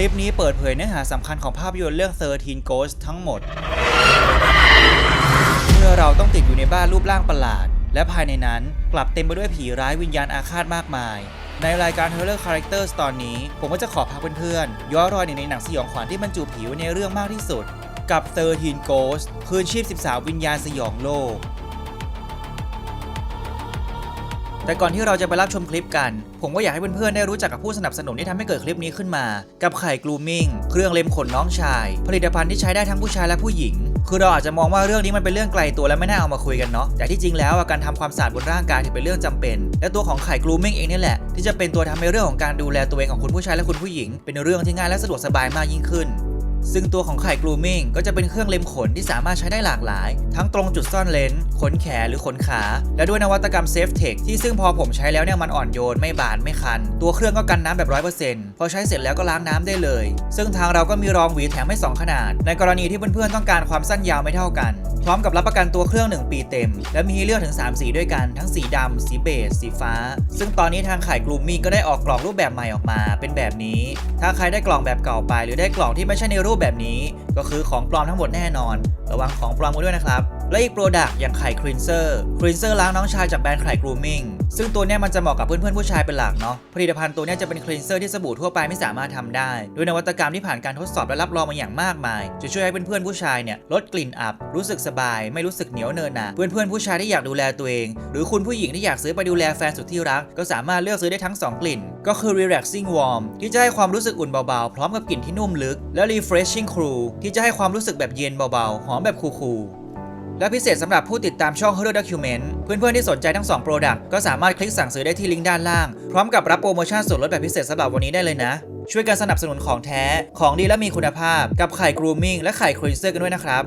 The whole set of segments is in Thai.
ลิปนี้เปิดเผยเนื้อหาสำคัญของภาพยนตร์เรื่อง 13 Ghosts ทั้งหมด เมื่อเราต้องติดอยู่ในบ้านรูปร่างประหลาด และภายในนั้นกลับเต็มไปด้วยผีร้ายวิญญาณอาฆาตมากมาย ในรายการ Horror Characters ตอนนี้ ผมก็จะขอพาเพื่อนๆย้อนรอยหนึ่งในหนังสยองขวัญที่บรรจุผีไว้ในเรื่องมากที่สุด กับ 13 Ghosts คืนชีพ 13 วิญญาณสยองโลก แต่ก่อนที่เราจะไปรับชมคลิปกัน ผมก็อยากให้เพื่อนๆได้รู้จักกับผู้สนับสนุนที่ทำให้เกิดคลิปนี้ขึ้นมา กับไข่กลูมิ่งเครื่องเล็มขนน้องชาย ผลิตภัณฑ์ที่ใช้ได้ทั้งผู้ชายและผู้หญิง คือเราอาจจะมองว่าเรื่องนี้มันเป็นเรื่องไกลตัวและไม่น่าเอามาคุยกันเนาะแต่ที่จริงแล้วการทำความสะอาดบนร่างกายถือเป็นเรื่องจำเป็น และตัวของไข่กลูมิ่งเองนี่แหละที่จะเป็นตัวทำให้เรื่องของการดูแลตัวเองของคุณผู้ชายและคุณผู้หญิง เป็นเรื่องที่ง่ายและสะดวกสบายมากยิ่งขึ้น ซึ่งตัวของไข่กลูมิ่งก็จะเป็นเครื่องเล็มขนที่สามารถใช้ได้หลากหลาย ทั้งตรงจุดซ่อนเลนส์ขนแขนหรือขนขา และด้วยนวัตกรรมเซฟเทคที่ซึ่งพอผมใช้แล้วเนี่ยมันอ่อนโยนไม่บาดไม่คัน ตัวเครื่องก็กันน้ำแบบ100%พอใช้เสร็จแล้วก็ล้างน้ำได้เลย ซึ่งทางเราก็มีรองหวีแถมให้ 2 ขนาด ในกรณีที่เพื่อนๆต้องการความสั้นยาวไม่เท่ากัน พร้อมกับรับประกันตัวเครื่อง 1 ปีเต็ม และมีให้เลือกถึง 3 สีด้วยกันทั้งสีดำสีเบจสีฟ้า ซึ่งตอนนี้ทางขายกลุ่มมีก็ได้ออกกล่องรูปแบบใหม่ออกมา เป็นแบบนี้ ถ้าใครได้กล่องแบบเก่าไป หรือได้กล่องที่ไม่ใช่ในรููปแบบนี้ก็คือของปลอมทั้งหมดแน่นอน ระวังของปลอมกันด้วยนะครับ และอีกโปรดักต์อย่างไข่ครีนเซอร์ครีนเซอร์ล้างน้องชายจากแบรนด์ไข่กรูมิ่งซึ่งตัวเนี้ยมันจะเหมาะกับเพื่อนๆผู้ชายเป็นหลักเนาะผลิตภัณฑ์ตัวเนี้ยจะเป็นครีนเซอร์ที่สบู่ทั่วไปไม่สามารถทำได้ด้วยนวัตกรรมที่ผ่านการทดสอบและรับรองมาอย่างมากมาย จะช่วยให้เพื่อนๆผู้ชายเนี่ยลดกลิ่นอับ รู้สึกสบาย ไม่รู้สึกเหนียวเนินหนะเพื่อนๆผู้ชายที่อยากดูแลตัวเอง หรือคุณผู้หญิงที่อยากซื้อไปดูแลแฟนสุดที่รัก ก็สามารถเลือกซื้อได้ทั้งสองกลิ่น ก็คือ relaxing warm ที่จะให้ความรู้สึกอุ่นเบาๆ พร้อมกับกลิ่นที่นุ่มลึก และ refreshing cool ที่จะให้ความรู้สึกแบบเย็นเบาๆ หอมแบบคูลๆ และพิเศษสำหรับผู้ติดตามช่อง Horror Document เพื่อนๆที่สนใจทั้ง2 Product ก็สามารถคลิกสั่งซื้อได้ที่ลิงก์ด้านล่าง พร้อมกับรับโปรโมชั่นส่วนลดแบบพิเศษสำหรับวันนี้ได้เลยนะ ช่วยกันสนับสนุนของแท้ ของดีและมีคุณภาพ กับไข่ Grooming และไข่ครีนเซอร์กันด้วยนะครับ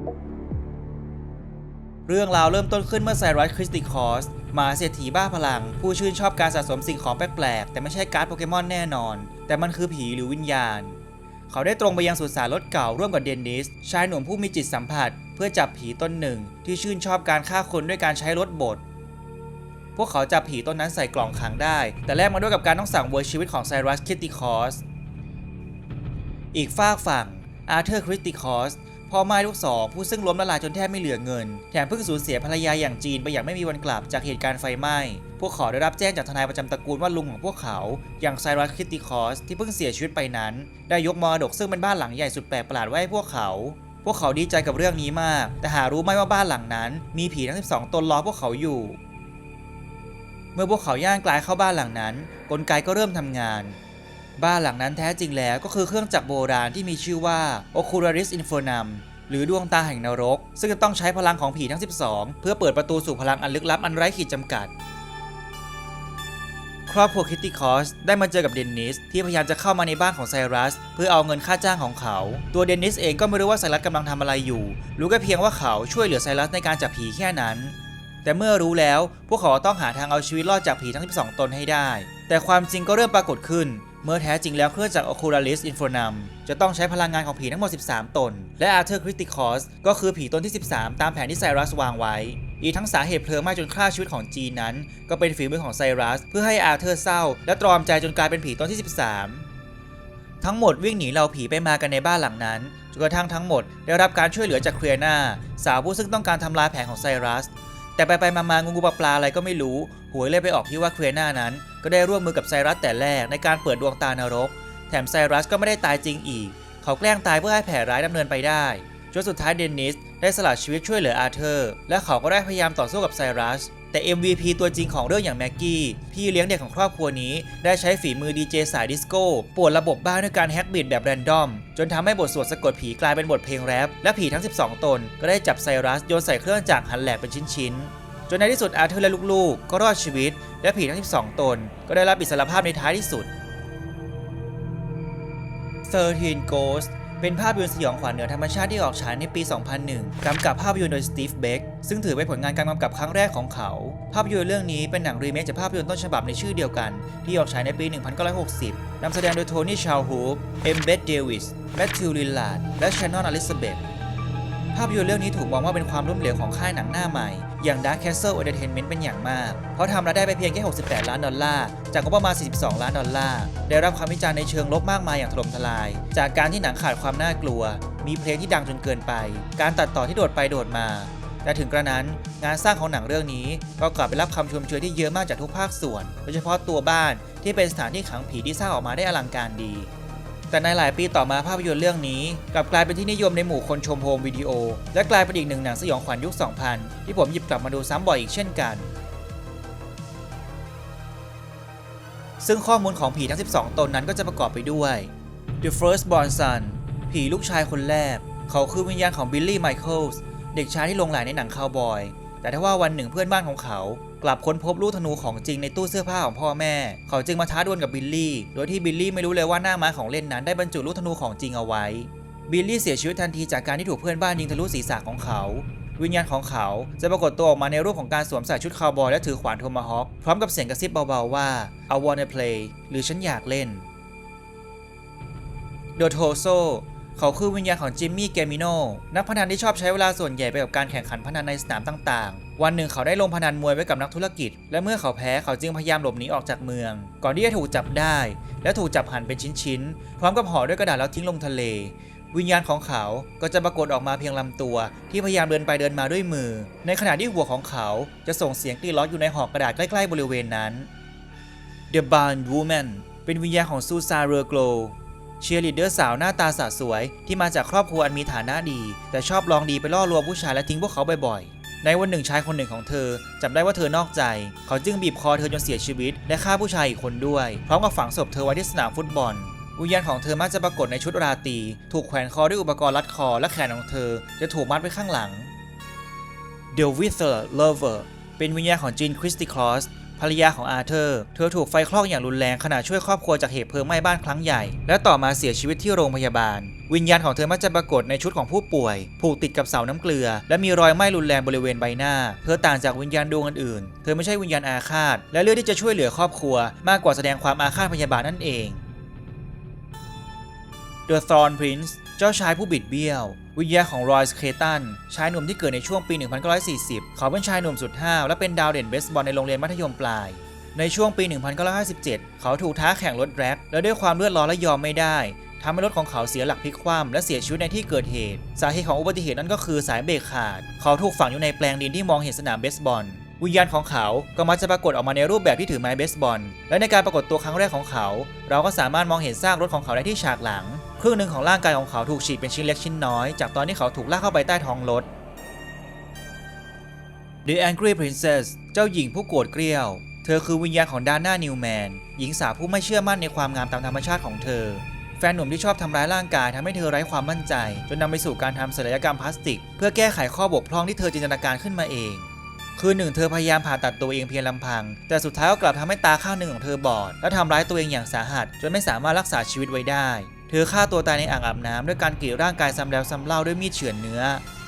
เรื่องราวเริ่มต้นขึ้นเมื่อไซรัสคริสติคอสมาเศรษฐีบ้าพลัง ผู้ชื่นชอบการสะสมสิ่งของแปลกๆแต่ไม่ใช่การ์ดโปเกมอนแน่นอน แต่มันคือผีหรือวิญญาณ เขาได้ตรงไปยังสุสานรถเก่าร่วมกับเดนนิส ชายหนุ่มผู้มีจิตสัมผัส เพื่อจับผีต้นหนึ่ง ที่ชื่นชอบการฆ่าคนด้วยการใช้รถบดพวกเขาจับผีต้นนั้นใส่กล่องขังได้ แต่แลกมาด้วยกับการต้องสั่งเวอร์ชีวิตของไซรัสคิตติคอสอีกฝากฝั่งอาร์เธอร์คริสติคอส พ่อไม้ลูกสองผู้ซึ่งล้มละลายจนแทบไม่เหลือเงิน แถมเพิ่งสูญเสียภรรยาอย่างจีนไปอย่างไม่มีวันกลับจากเหตุการณ์ไฟไหม้ พวกเขาได้รับแจ้งจากทนายประจำตระกูลว่าลุงของพวกเขา อย่างไซรัสคริติคอสที่เพิ่งเสียชีวิตไปนั้น ได้ยกมรดกซึ่งเป็นบ้านหลังใหญ่สุดแปลกประหลาดไว้ให้พวกเขาพวกเขาดีใจกับเรื่องนี้มาก แต่หารู้ไหมว่าบ้านหลังนั้น มีผีทั้ง 12 ตนรอพวกเขาอยู่ เมื่อพวกเขาย่างกลายเข้าบ้านหลังนั้น กลไกก็เริ่มทำงาน บ้านหลังนั้นแท้จริงแล้วก็คือเครื่องจักรโบราณที่มีชื่อว่า Ocularis Infernum หรือดวงตาแห่งนรก ซึ่งจะต้องใช้พลังของผีทั้ง 12 เพื่อเปิดประตูสู่พลังอันลึกลับอันไร้ขีดจำกัด ครอบครัวคิตติคอสได้มาเจอกับเดนนิสที่พยายามจะเข้ามาในบ้านของไซรัส เพื่อเอาเงินค่าจ้างของเขา ตัวเดนนิสเองก็ไม่รู้ว่าไซรัสกำลังทำอะไรอยู่ รู้แค่เพียงว่าเขาช่วยเหลือไซรัสในการจับผีแค่นั้น แต่เมื่อรู้แล้วพวกเขาต้องหาทางเอาชีวิตรอดจากผีทั้ง 12 ตนให้ได้ แต่ความจริงก็เริ่มปรากฏขึ้น เมื่อแท้จริงแล้วเครื่องจักร Ocularis Infernum จะต้องใช้พลังงานของผีทั้งหมด 13 ตน และ Arthur Criticus ก็คือผีตนที่ 13 ตามแผนที่ไซรัสวางไว้ อีกทั้งสาเหตุเพลิงไหม้จนฆ่าชีวิตของจีนนั้น ก็เป็นฝีมือของไซรัส เพื่อให้อาเธอร์เศร้า และตรอมใจจนกลายเป็นผีตนที่ 13 ทั้งหมดวิ่งหนีเหล่าผีไปมากันในบ้านหลังนั้นจนกระทั่งทั้งหมดได้รับการช่วยเหลือจากเครียนาสาวผู้ซึ่งต้องการทำลายแผนของไซรัสแต่ไปไปมาๆงูงูปลาปลาอะไรก็ไม่รู้หวยเลยไปออกที่ว่าเครียนานั้น ก็ได้ร่วมมือกับไซรัสแต่แรกในการเปิดดวงตานรก แถมไซรัสก็ไม่ได้ตายจริงอีก เขาแกล้งตายเพื่อให้แผลร้ายดำเนินไปได้จนสุดท้ายเดนนิสได้สละชีวิตช่วยเหลืออาเธอร์ และเขาก็ได้พยายามต่อสู้กับไซรัส แต่ MVP ตัวจริงของเรื่องอย่างแม็กกี้ พี่เลี้ยงเด็กของครอบครัวนี้ ได้ใช้ฝีมือดีเจสายดิสโก้ป่วนระบบบ้านด้วยการแฮกบีทแบบแรนดอม จนทำให้บทสวดสะกดผีกลายเป็นบทเพลงแรปและผีทั้ง 12 ตน ก็ได้จับไซรัสโยนใส่เครื่องจักรหันแหลกเป็นชิ้นๆ จนในที่สุดอาเธอร์และลูกๆ ก็รอดชีวิต และผีทั้ง 12 ตน ก็ได้รับอิสรภาพในท้ายที่สุด13 Ghosts เป็นภาพยนตร์สยองขวัญเหนือธรรมชาติที่ออกฉายในปี 2001 กำกับภาพยนตร์โดยสตีฟ เบค ซึ่งถือเป็นผลงานการกำกับครั้งแรกของเขา ภาพยนตร์เรื่องนี้เป็นหนังรีเมคจากภาพยนตร์ต้นฉบับในชื่อเดียวกัน ที่ออกฉายในปี 1960 นำแสดงโดยโทนี่ ชาลฮูป เอมเบดเดวิส แมทธิว ลิลลาร์ด และชานนอลอลิซาเบธ ภาพยนตร์เรื่องนี้ถูกมองว่าเป็นความล้มเหลวของค่ายหนังหน้าใหม่ อย่าง Dark Castle Entertainment เป็นอย่างมาก เพราะทำรายได้ไปเพียงแค่ 68 ล้านดอลลาร์ จากงบประมาณ 42 ล้านดอลลาร์ ได้รับความวิจารณ์ในเชิงลบมากมายอย่างถล่มทลาย จากการที่หนังขาดความน่ากลัว มีเพลงที่ดังจนเกินไป การตัดต่อที่โดดไปโดดมาแต่ถึงกระนั้นงานสร้างของหนังเรื่องนี้ก็กลับไปรับคำชมเชยที่เยอะมากจากทุกภาคส่วน โดยเฉพาะตัวบ้านที่เป็นสถานที่ขังผีที่สร้างออกมาได้อลังการดี แต่ในหลายปีต่อมาภาพยนตร์เรื่องนี้กลับกลายเป็นที่นิยมในหมู่คนชมโฮมวิดีโอ และกลายเป็นอีกหนึ่งหนังสยองขวัญยุค 2000 ที่ผมหยิบกลับมาดูซ้ำบ่อยอีกเช่นกัน ซึ่งข้อมูลของผีทั้ง 12 ตนนั้นก็จะประกอบไปด้วย The First Born Son ผีลูกชายคนแรก เขาคือวิญญาณของบิลลี่ไมเคิลส์เด็กชายที่ลงหลายในหนังคาวบอย แต่ถ้าว่าวันหนึ่งเพื่อนบ้านของเขา กลับค้นพบลูกธนูของจริงในตู้เสื้อผ้าของพ่อแม่ เขาจึงมาท้าดวลกับบิลลี่ โดยที่บิลลี่ไม่รู้เลยว่าหน้าไม้ของเล่นนั้นได้บรรจุลูกธนูของจริงเอาไว้ บิลลี่เสียชีวิตทันทีจากการที่ถูกเพื่อนบ้านยิงทะลุศีรษะของเขา วิญญาณของเขาจะปรากฏตัวออกมาในรูปของการสวมใส่ชุดคาวบอยและถือขวานโทมาฮอคพร้อมกับเสียงกระซิบเบาๆว่า I wanna play หรือฉันอยากเล่นโดโทโซ เขาคือวิญญาณของจิมมี่เกมิโนนักพนันที่ชอบใช้เวลาส่วนใหญ่ไปกับการแข่งขันพนันในสนามต่างๆ วันหนึ่งเขาได้ลงพนันมวยไว้กับนักธุรกิจ และเมื่อเขาแพ้เขาจึงพยายามหลบหนีออกจากเมือง ก่อนที่จะถูกจับได้ และถูกจับหั่นเป็นชิ้นๆ พร้อมกับห่อด้วยกระดาษแล้วทิ้งลงทะเล วิญญาณของเขาก็จะปรากฏออกมาเพียงลำตัว ที่พยายามเดินไปเดินมาด้วยมือ ในขณะที่หัวของเขาจะส่งเสียงกรีดร้ออยู่ในห่อกระดาษใกล้ๆบริเวณนั้น The Barn Woman เป็นวิญญาณของซูซาเรอโกล เชียร์ลีดเดอร์สาวหน้าตาสะสวย ที่มาจากครอบครัวอันมีฐานะดี แต่ชอบลองดีไปล่อลวงผู้ชายและทิ้งพวกเขาบ่อยๆ ในวันหนึ่งชายคนหนึ่งของเธอจับได้ว่าเธอนอกใจ เขาจึงบีบคอเธอจนเสียชีวิต และฆ่าผู้ชายอีกคนด้วย พร้อมกับฝังศพเธอไว้ที่สนามฟุตบอลวิญญาณของเธอมักจะปรากฏในชุดราตรีถูกแขวนคอด้วยอุปกรณ์รัดคอ และแขนของเธอจะถูกมัดไว้ข้างหลัง The Wither Lover เป็นวิญญาณของจีนคริสติคลอส ภรรยาของอาเธอร์ เธอถูกไฟคลอกอย่างรุนแรงขณะช่วยครอบครัวจากเหตุเพลิงไหม้บ้านครั้งใหญ่ และต่อมาเสียชีวิตที่โรงพยาบาล วิญญาณของเธอมักจะปรากฏในชุดของผู้ป่วย ผูกติดกับเสาน้ำเกลือ และมีรอยไหม้รุนแรงบริเวณใบหน้า เธอต่างจากวิญญาณดวงอื่นๆ เธอไม่ใช่วิญญาณอาฆาต และเลือกที่จะช่วยเหลือครอบครัว มากกว่าแสดงความอาฆาตพยาบาทนั่นเอง The Thorn Prince เจ้าชายผู้บิดเบี้ยว วิญญาณของรอยส์เคตันชายหนุ่มที่เกิดในช่วงปี 1940 เขาเป็นชายหนุ่มสุดห้าวและเป็นดาวเด่นเบสบอลในโรงเรียนมัธยมปลาย ในช่วงปี 1957 เขาถูกท้าแข่งรถแร็กและด้วยความเลือดร้อนและยอมไม่ได้ทำให้รถของเขาเสียหลักพลิกคว่ำและเสียชีวิตในที่เกิดเหตุ สาเหตุของอุบัติเหตุนั้นก็คือสายเบรกขาด เขาถูกฝังอยู่ในแปลงดินที่มองเห็นสนามเบสบอล วิญญาณของเขาก็มักจะปรากฏออกมาในรูปแบบที่ถือไม้เบสบอล และในการปรากฏตัวครั้งแรกของเขา เราก็สามารถมองเห็นซากรถของเขาได้ที่ฉากหลัง ครึ่งหนึ่งของร่างกายของเขาถูกฉีกเป็นชิ้นเล็กชิ้นน้อย จากตอนที่เขาถูกลากเข้าไปใต้ท้องรถ The Angry Princess เจ้าหญิงผู้โกรธเกรี้ยว เธอคือวิญญาณของดาน่านิวแมน หญิงสาวผู้ไม่เชื่อมั่นในความงามตามธรรมชาติของเธอ แฟนหนุ่มที่ชอบทำร้ายร่างกายทำให้เธอไร้ความมั่นใจ จนนำไปสู่การทำศัลยกรรมพลาสติก เพื่อแก้ไขข้อบกพร่องที่เธอจินตนาการขึ้นมาเอง คืนหนึ่งเธอพยายามผ่าตัดตัวเองเพียงลำพัง แต่สุดท้ายก็กลับทำให้ตาข้างหนึ่งของเธอบอด และทำร้ายตัวเองอย่างสาหัส จนไม่สามารถรักษาชีวิตไว้ได้ เธอฆ่าตัวตายในอ่างอาบน้ำด้วยการกรีดร่างกายซ้ำแล้วซ้ำเล่าด้วยมีดเฉือนเนื้อ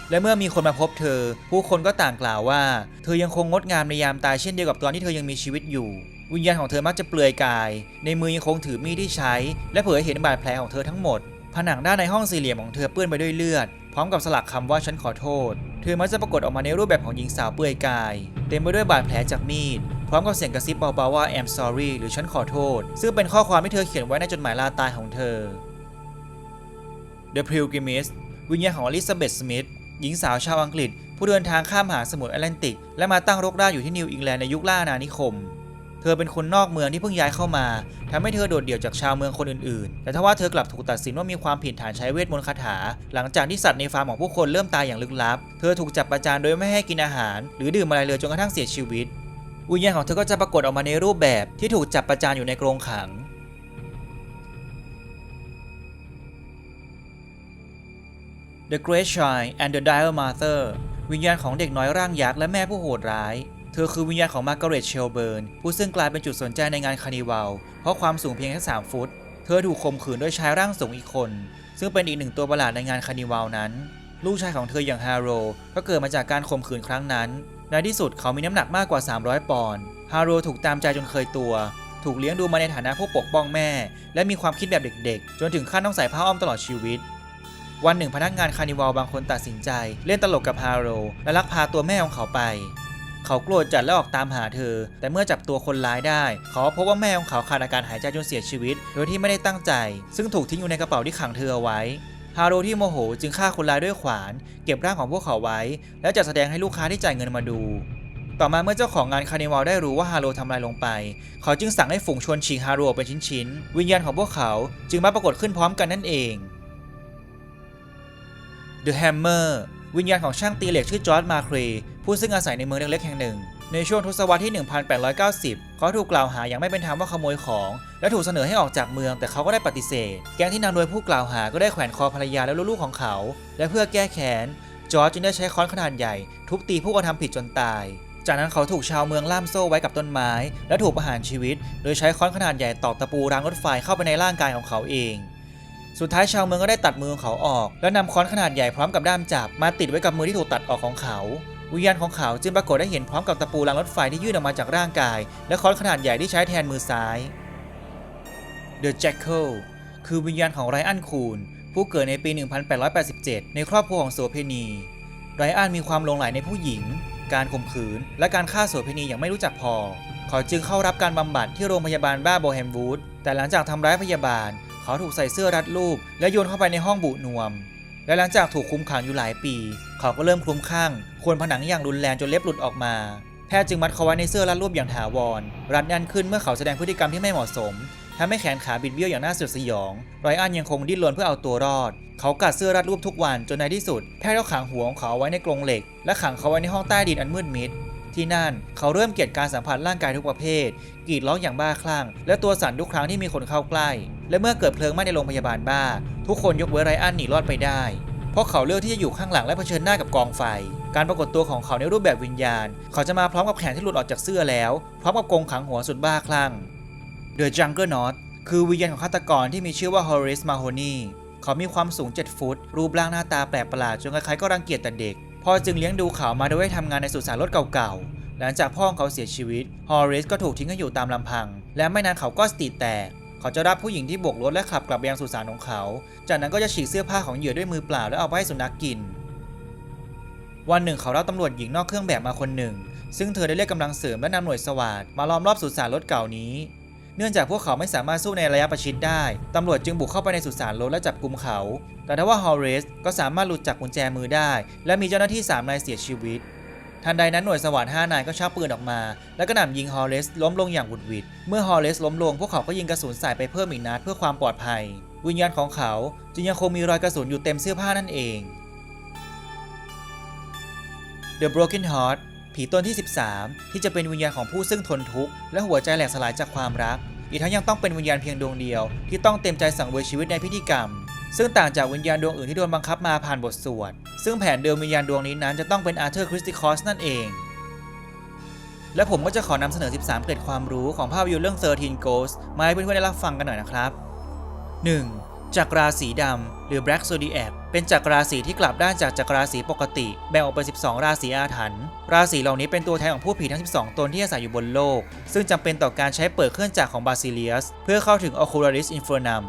และเมื่อมีคนมาพบเธอ ผู้คนก็ต่างกล่าวว่า เธอยังคงงดงามในยามตายเช่นเดียวกับตอนที่เธอยังมีชีวิตอยู่ วิญญาณของเธอมักจะเปลือยกาย ในมือยังคงถือมีดที่ใช้ และเผยให้เห็นบาดแผลของเธอทั้งหมด ผนังด้านในห้องสี่เหลี่ยมของเธอเปื้อนไปด้วยเลือด พร้อมกับสลักคำว่าฉันขอโทษ เธอมักจะปรากฏออกมาในรูปแบบของหญิงสาวเปลือยกาย เต็มไปด้วยบาดแผลจากมีดพร้อมกับเสียงกระซิบเบาๆว่า I'm sorry หรือฉันขอโทษ ซึ่งเป็นข้อความที่เธอเขียนไว้ในจดหมายลาตายของเธอ The Pilgrimage วิญญาณของอลิซาเบธสมิธหญิงสาวชาวอังกฤษ ผู้เดินทางข้ามมหาสมุทรแอตแลนติก และมาตั้งรกรากอยู่ที่นิวอิงแลนด์ในยุคล่าอาณานิคม เธอเป็นคนนอกเมืองที่เพิ่งย้ายเข้ามาทำให้เธอโดดเดี่ยวจากชาวเมืองคนอื่นๆ แต่ทว่าเธอกลับถูกตัดสินว่ามีความผิดฐานใช้เวทมนต์คาถา หลังจากที่สัตว์ในฟาร์มของผู้คนเริ่มตายอย่างลึกลับ เธอถูกจับประจานโดยไม่ให้กินอาหาร หรือดื่มอะไรเลยจนกระทั่งเสียชีวิตวิญญาณของเธอก็จะปรากฏออกมาในรูปแบบที่ถูกจับประจานอยู่ในกรงขัง The Great Shine and the Dire Mother วิญญาณของเด็กน้อยร่างยักษ์และแม่ผู้โหดร้าย เธอคือวิญญาณของมาร์กาเร็ตเชลเบิร์นผู้ซึ่งกลายเป็นจุดสนใจในงานคาร์นิวัลเพราะความสูงเพียงแค่ 3 ฟุต เธอถูกข่มขืนด้วยชายร่างสูงอีกคน ซึ่งเป็นอีกหนึ่งตัวประหลาดในงานคาร์นิวัลนั้น ลูกชายของเธออย่างฮาโรก็เกิดมาจากการข่มขืนครั้งนั้น ในที่สุดเขามีน้ำหนักมากกว่า 300 ปอนด์ฮาโรถูกตามใจจนเคยตัวถูกเลี้ยงดูมาในฐานะผู้ปกป้องแม่ และมีความคิดแบบเด็กๆ จนถึงขั้นต้องใส่ผ้าอ้อมตลอดชีวิต วันหนึ่งพนักงานคารนิวัลบางคนตัดสินใจ เล่นตลกกับฮาโรและลักพาตัวแม่ของเขาไป เขาโกรธจัดและออกตามหาเธอ แต่เมื่อจับตัวคนร้ายได้ เขาพบว่าแม่ของเขาขาดอาการหายใจจนเสียชีวิต โดยที่ไม่ได้ตั้งใจ ซึ่งถูกทิ้งอยู่ในกระเป๋าที่ขังเธอเอาไว้ฮาโรที่โมโหจึงฆ่าคนร้ายด้วยขวาน เก็บร่างของพวกเขาไว้ และจัดแสดงให้ลูกค้าที่จ่ายเงินมาดู ต่อมาเมื่อเจ้าของงานคาร์นิวัลได้รู้ว่าฮาโรทำอะไรลงไป เขาจึงสั่งให้ฝูงชนฉีกฮาโรเป็นชิ้นๆ วิญญาณของพวกเขาจึงมาปรากฏขึ้นพร้อมกันนั่นเอง The Hammer วิญญาณของช่างตีเหล็กชื่อจอร์ดมาครีผู้ซึ่งอาศัยในเมืองเล็กๆแห่งหนึ่ง ในช่วงทศวรรษที่ 1890 เขาถูกกล่าวหาอย่างไม่เป็นธรรมว่าขโมยของ และถูกเสนอให้ออกจากเมืองแต่เขาก็ได้ปฏิเสธ แก๊งที่นำโดยผู้กล่าวหาก็ได้แขวนคอภรรยาและลูกๆของเขา และเพื่อแก้แค้นจอร์จจึงได้ใช้ค้อนขนาดใหญ่ ทุบตีผู้กระทำผิดจนตาย จากนั้นเขาถูกชาวเมืองล่ามโซ่ไว้กับต้นไม้ และถูกประหารชีวิต โดยใช้ค้อนขนาดใหญ่ตอกตะปูรางรถไฟเข้าไปในร่างกายของเขาเอง สุดท้ายชาวเมืองก็ได้ตัดมือของเขาออก แล้วนำค้อนขนาดใหญ่พร้อมกับด้ามจับมาติดไว้กับมือที่ถูกตัดออกของเขาวิญญาณของเขาจึงปรากฏได้เห็นพร้อมกับตะปูรางรถไฟที่ยื่นออกมาจากร่างกาย และค้อนขนาดใหญ่ที่ใช้แทนมือซ้าย The Jackal คือวิญญาณของไรอันคูนผู้เกิดในปี 1887 ในครอบครัวของโสเพณีไรอันมีความหลงใหลในผู้หญิง การข่มขืน และการฆ่าโสเพณีอย่างไม่รู้จักพอ เขาจึงเข้ารับการบำบัดที่โรงพยาบาลบ้าโบแฮมวูดแต่หลังจากทำร้ายพยาบาล เขาถูกใส่เสื้อรัดรูป และโยนเข้าไปในห้องบุนวม และหลังจากถูกคุมขังอยู่หลายปี เขาก็เริ่มคลุ้มคลั่งควนผนังอย่างรุนแรงจนเล็บหลุดออกมา แพทย์จึงมัดเขาไว้ในเสื้อรัดรูปอย่างถาวร รัดแน่นขึ้นเมื่อเขาแสดงพฤติกรรมที่ไม่เหมาะสมทำให้แขนขาบิดเบี้ยวอย่างน่าสยดสยอง ไรอันยังคงดิ้นรนเพื่อเอาตัวรอด เขากัดเสื้อรัดรูปทุกวันจนในที่สุด แพทย์ก็ขังหัวของเขาไว้ในกรงเหล็ก และขังเขาไว้ในห้องใต้ดินอันมืดมิด ที่นั่นเขาเริ่มเกลียดการสัมผัสร่างกายทุกประเภท กรีดร้องอย่างบ้าคลั่ง และตัวสั่นทุกครั้งที่มีคนเข้าใกล้ และเมื่อเกิดเพลิงไหม้ในโรงพยาบาลบ้า ทุกคนยกเว้นไรอันหนีรอดไปได้ เพราะเขาเลือกที่จะอยู่ข้างหลังและเผชิญหน้ากับกองไฟ การปรากฏตัวของเขาในรูปแบบวิญญาณ เขาจะมาพร้อมกับแขนที่หลุดออกจากเสื้อแล้ว พร้อมกับกงขังหัวสุดบ้าคลั่ง The Jungle Knot คือวิญญาณของฆาตกรที่มีชื่อว่า Horace Mahoney เขามีความสูง 7 ฟุต รูปร่างหน้าตาแปลกประหลาดจนใครๆก็รังเกียจแต่เด็ก พ่อจึงเลี้ยงดูเขามาโดยให้ทำงานในสุสานรถเก่าๆ หลังจากพ่อของเขาเสียชีวิต Horace ก็ถูกทิ้งให้อยู่ตามลำพัง และไม่นานเขาก็สติแตก เขาจะรับผู้หญิงที่บกรถและขับกลับไปยังสุสานของเขา จากนั้นก็จะฉีกเสื้อผ้าของเหยื่อด้วยมือเปล่าแล้วเอาไปให้สุนัขกกิน วันหนึ่งเขารับตำรวจหญิงนอกเครื่องแบบมาคนหนึ่ง ซึ่งเธอได้เรียกกำลังเสริมและนำหน่วยสวาทมาล้อมรอบสุสานรถเก่านี้ เนื่องจากพวกเขาไม่สามารถสู้ในระยะประชิดได้ ตำรวจจึงบุกเข้าไปในสุสานรถและจับกุมเขา แต่ทว่าฮอร์เรสก็สามารถหลุดจากกุญแจมือได้ และมีเจ้าหน้าที่3นายเสียชีวิต ทันใดนั้นหน่วยสวาท5นายก็ชักปืนออกมา แล้วก็หนำยิงฮอร์เรสล้มลงอย่างหวุดหวิดเมื่อฮอร์เรสล้มลงพวกเขาก็ยิงกระสุนใส่ไปเพิ่มอีกนัดเพื่อความปลอดภัย วิญญาณของเขาจึงยังคงมีรอยกระสุนอยู่เต็มเสื้อผ้านั่นเอง The Broken Heart ผีตนที่ 13 ที่จะเป็นวิญญาณของผู้ซึ่งทนทุกข์และหัวใจแหลกสลายจากความรัก อีกทั้งยังต้องเป็นวิญญาณเพียงดวงเดียว ที่ต้องเต็มใจสังเวยชีวิตในพิธีกรรม ซึ่งต่างจากวิญญาณดวงอื่นที่โดนบังคับมาผ่านบทสวด ซึ่งแผนเดิมวิญญาณดวงนี้นั้นจะต้องเป็นอาร์เธอร์คริสติคอสนั่นเอง และผมก็จะขอนำเสนอ 13 เกร็ดความรู้ของภาพยนตร์เรื่อง 13 Ghosts มาให้เพื่อนๆได้รับฟังกันหน่อยนะครับ 1. จักราสีดำหรือ Black Zodiac เป็นจักราศีที่กลับด้านจากจักราศีปกติ แบ่งออกเป็น 12 ราศีอาถรรพ์ ราศีเหล่านี้เป็นตัวแทนของผู้ผีทั้ง 12 ตนที่อาศัยอยู่บนโลก ซึ่งจำเป็นต่อการใช้เปิดเครื่องจักรของบาซิเลียส เพื่อเข้าถึง Ocularis Infernum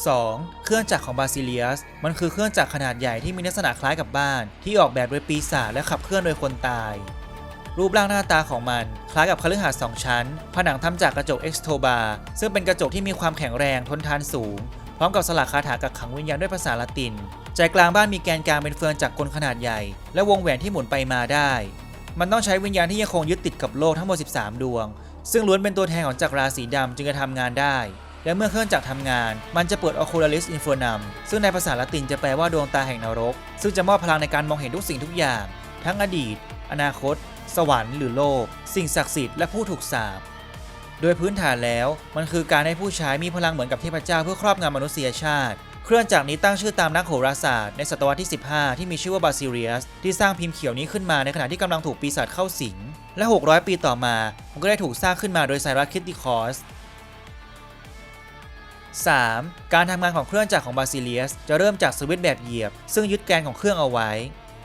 2. เครื่องจักรของบาซิเลียส มันคือเครื่องจักรขนาดใหญ่ที่มีลักษณะคล้ายกับบ้าน ที่ออกแบบโดยปีศาจและขับเคลื่อนโดยคนตาย รูปร่างหน้าตาของมัน คล้ายกับคฤหาสน์สองชั้น ผนังทำจากกระจกเอ็กซ์โทบาซึ่งเป็นกระจกที่มีความแข็งแรงทนทานสูง พร้อมกับสลักคาถากักขังวิญญาณด้วยภาษาละติน ใจกลางบ้านมีแกนกลางเป็นเฟืองจากกลขนาดใหญ่ และวงแหวนที่หมุนไปมาได้ มันต้องใช้วิญญาณที่ยังคงยึดติดกับโลกทั้งหมด 13 ดวง ซึ่งล้วนเป็นตัวแทนของจักรราศีดำจึงจะทำงานได้ และเมื่อเครื่องจักรทำงาน มันจะเปิด Ocularis Infernum ซึ่งในภาษาละตินจะแปลว่าดวงตาแห่งนรก ซึ่งจะมอบพลังในการมองเห็นทุกสิ่งทุกอย่าง ทั้งอดีต อนาคต สวรรค์หรือโลก สิ่งศักดิ์สิทธิ์และผู้ถูกสาปโดยพื้นฐานแล้ว มันคือการให้ผู้ใช้มีพลังเหมือนกับเทพเจ้าเพื่อครอบงำมนุษยชาติ เครื่องจักรนี้ตั้งชื่อตามนักโหราศาสตร์ในศตวรรษที่ 15 ที่มีชื่อว่าบาซิเลียส ที่สร้างพิมพ์เขียวนี้ขึ้นมาในขณะที่กำลังถูกปีศาจเข้าสิง และ 600 ปีต่อมา มันก็ได้ถูกสร้างขึ้นมาโดยไซรัสคิตติคอส 3. การทำงานของเครื่องจักรของบาซิเลียสจะเริ่มจากสวิตช์แบบเหยียบ ซึ่งยึดแกนของเครื่องเอาไว้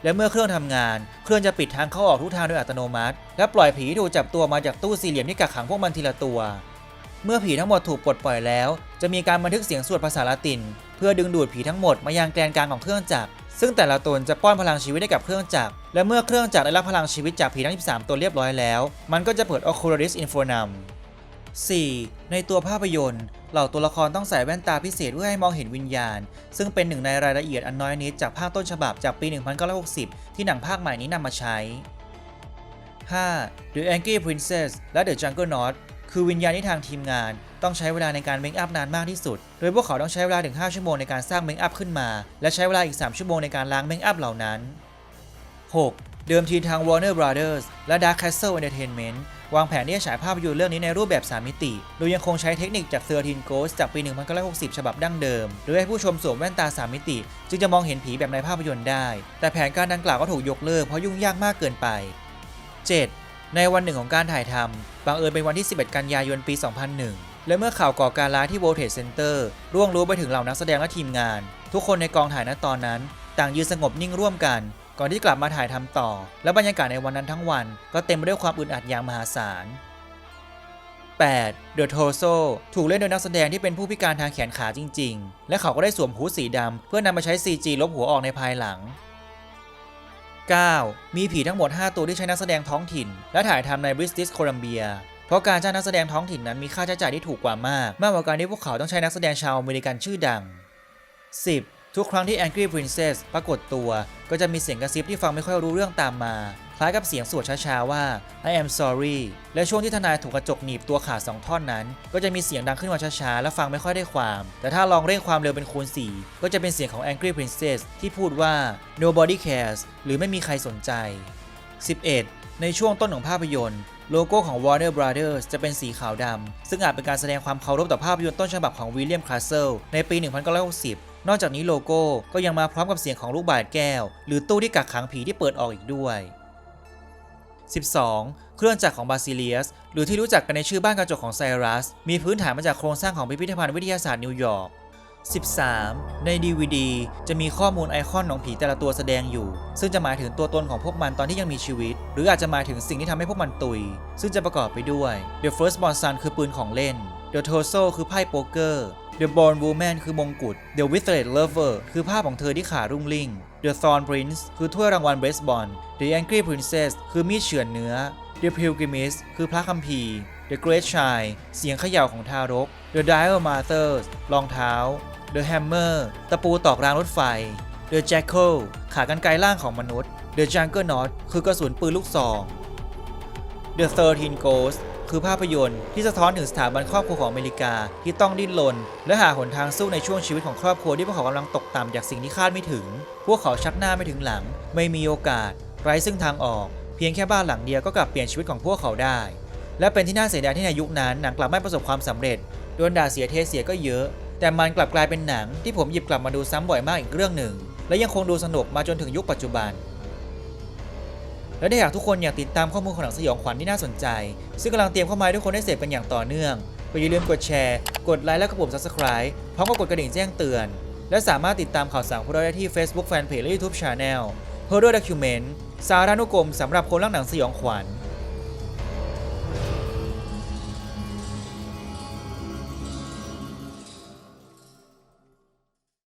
และเมื่อเครื่องทำงาน เครื่องจะปิดทางเข้าออกทุกทางโดยอัตโนมัติ และปล่อยผีที่ถูกจับตัวมาจากตู้สี่เหลี่ยมที่กักขังพวกมันทีละตัว เมื่อผีทั้งหมดถูกปลดปล่อยแล้ว จะมีการบันทึกเสียงสวดภาษาละติน เพื่อดึงดูดผีทั้งหมดมายังแกนกลางของเครื่องจักร ซึ่งแต่ละตนจะป้อนพลังชีวิตให้กับเครื่องจักร และเมื่อเครื่องจักรได้รับพลังชีวิตจากผีทั้ง 13 ตัวเรียบร้อยแล้ว มันก็จะเปิด Oculus Infernum 4. ในตัวภาพยนตร์ เหล่าตัวละครต้องใส่แว่นตาพิเศษเพื่อให้มองเห็นวิญญาณ ซึ่งเป็นหนึ่งในรายละเอียดอันน้อยนิดจากภาคต้นฉบับจากปี 1960 ที่หนังภาคใหม่นี้นำมาใช้ 5. The Angry Princess และ The Jungle Knot คือวิญญาณที่ทางทีมงานต้องใช้เวลาในการเมคอัพนานมากที่สุด โดยพวกเขาต้องใช้เวลาถึง 5 ชั่วโมงในการสร้างเมคอัพขึ้นมา และใช้เวลาอีก 3 ชั่วโมงในการล้างเมคอัพเหล่านั้น 6. เดิมทีทาง Warner Brothers และ Dark Castle Entertainment วางแผนที่จะฉายภาพยนตร์เรื่องนี้ในรูปแบบ 3 มิติ โดยยังคงใช้เทคนิคจาก13 Ghosts จากปี 1960 ฉบับดั้งเดิม โดยให้ผู้ชมสวมแว่นตา 3 มิติ จึงจะมองเห็นผีแบบในภาพยนตร์ได้ แต่แผนการดังกล่าวก็ถูกยกเลิกเพราะยุ่งยากมากเกินไป 7. ในวันหนึ่งของการถ่ายทำบังเอิญเป็นวันที่ 11 กันยายนปี 2001 และเมื่อข่าวก่อการร้ายที่ World Trade Center ร่วงรู้ไปถึงเหล่านักแสดงและทีมงาน ทุกคนในกองถ่ายณตอนนั้น ต่างยืนสงบนิ่งร่วมกัน ก่อนที่กลับมาถ่ายทำต่อ และบรรยากาศในวันนั้นทั้งวัน ก็เต็มไปด้วยความอึดอัดอย่างมหาศาล 8. The Torso ถูกเล่นโดยนักแสดงที่เป็นผู้พิการทางแขนขาจริง ๆ และเขาก็ได้สวมหูสีดำเพื่อนำมาใช้ CG ลบหัวออกในภายหลัง 9. มีผีทั้งหมด 5 ตัวที่ใช้นักแสดงท้องถิ่น และถ่ายทำใน British Columbia เพราะการจ้างนักแสดงท้องถิ่นนั้นมีค่าใช้จ่ายที่ถูกกว่ามาก มากกว่าการที่พวกเขาต้องใช้นักแสดงชาวอเมริกันชื่อดัง 10. ทุกครั้งที่ Angry Princess ปรากฏตัว ก็จะมีเสียงกระซิบที่ฟังไม่ค่อยรู้เรื่องตามมา คล้ายกับเสียงสวดช้าๆว่า I am sorry และช่วงที่ทนายถูกกระจกหนีบตัวขาดสองท่อนนั้น ก็จะมีเสียงดังขึ้นมาช้าๆ และฟังไม่ค่อยได้ความ แต่ถ้าลองเร่งความเร็วเป็นคูณ 4 ก็จะเป็นเสียงของ Angry Princess ที่พูดว่า nobody cares หรือไม่มีใครสนใจ 11. ในช่วงต้นของภาพยนตร์โลโก้ของ Warner Brothers จะเป็นสีขาวดำ ซึ่งอาจเป็นการแสดงความเคารพต่อภาพยนตร์ต้นฉบับของวิลเลียมคลาสเซลในปี 1960 นอกจากนี้โลโก้ก็ยังมาพร้อมกับเสียงของลูกบาศก์แก้ว หรือตู้ที่กักขังผีที่เปิดออกอีกด้วย 12. เครื่องจักรของบาซิเลียส หรือที่รู้จักกันในชื่อบ้านกระจกของไซรัส มีพื้นฐานมาจากโครงสร้างของพิพิธภัณฑ์วิทยาศาสตร์นิวยอร์ก 13. ใน DVD จะมีข้อมูลไอคอนของผีแต่ละตัวแสดงอยู่ ซึ่งจะหมายถึงตัวตนของพวกมันตอนที่ยังมีชีวิต หรืออาจจะหมายถึงสิ่งที่ทำให้พวกมันตุย ซึ่งจะประกอบไปด้วย The First Born Son คือปืนของเล่น The Torso คือไพ่โป๊กเกอร์ The Born Woman คือมงกุฎ The Withered Lover คือภาพของเธอที่ขารุ่งริ่ง The Thorn Prince คือถ้วยรางวัลเบสบอล The Angry Princess คือมีดเฉือนเนื้อ The Pilgrimage คือพระคัมภีร์ The Great Child เสียงเขย่าของทารก The Dial Mothers รองเท้า The Hammer ตะปูตอกรางรถไฟ The Jackal ขากรรไกรล่างของมนุษย์ The Jungle Knot คือกระสุนปืนลูกซอง The 13 Ghosts คือภาพยนตร์ที่สะท้อนถึงสถาบันครอบครัวของอเมริกา ที่ต้องดิ้นรนและหาหนทางสู้ในช่วงชีวิตของครอบครัวที่พวกเขากำลังตกต่ำจากสิ่งที่คาดไม่ถึง พวกเขาชักหน้าไม่ถึงหลัง ไม่มีโอกาส ไร้ซึ่งทางออก เพียงแค่บ้านหลังเดียวก็กลับเปลี่ยนชีวิตของพวกเขาได้ และเป็นที่น่าเสียดายที่ในยุคนั้นหนังกลับไม่ประสบความสำเร็จโดนด่าเสียเทเสียก็เยอะ แต่มันกลับกลายเป็นหนังที่ผมหยิบกลับมาดูซ้ำบ่อยมากอีกเรื่องหนึ่ง และยังคงดูสนุกมาจนถึงยุคปัจจุบัน และถ้าหากทุกคนอยากติดตามข้อมูลของหนังสยองขวัญที่น่าสนใจ ซึ่งกำลังเตรียมเข้ามาให้ทุกคนได้เสพกันอย่างต่อเนื่องก็อย่าลืมกดแชร์ กดไลค์และกระปุ่ม subscribe พร้อมกับกดกระดิ่งแจ้งเตือน และสามารถติดตามข่าวสารของเราได้ที่ Facebook Fanpage และ YouTube Channel Horror Document สารานุกรมสำหรับคนรักหนังสยองขวัญ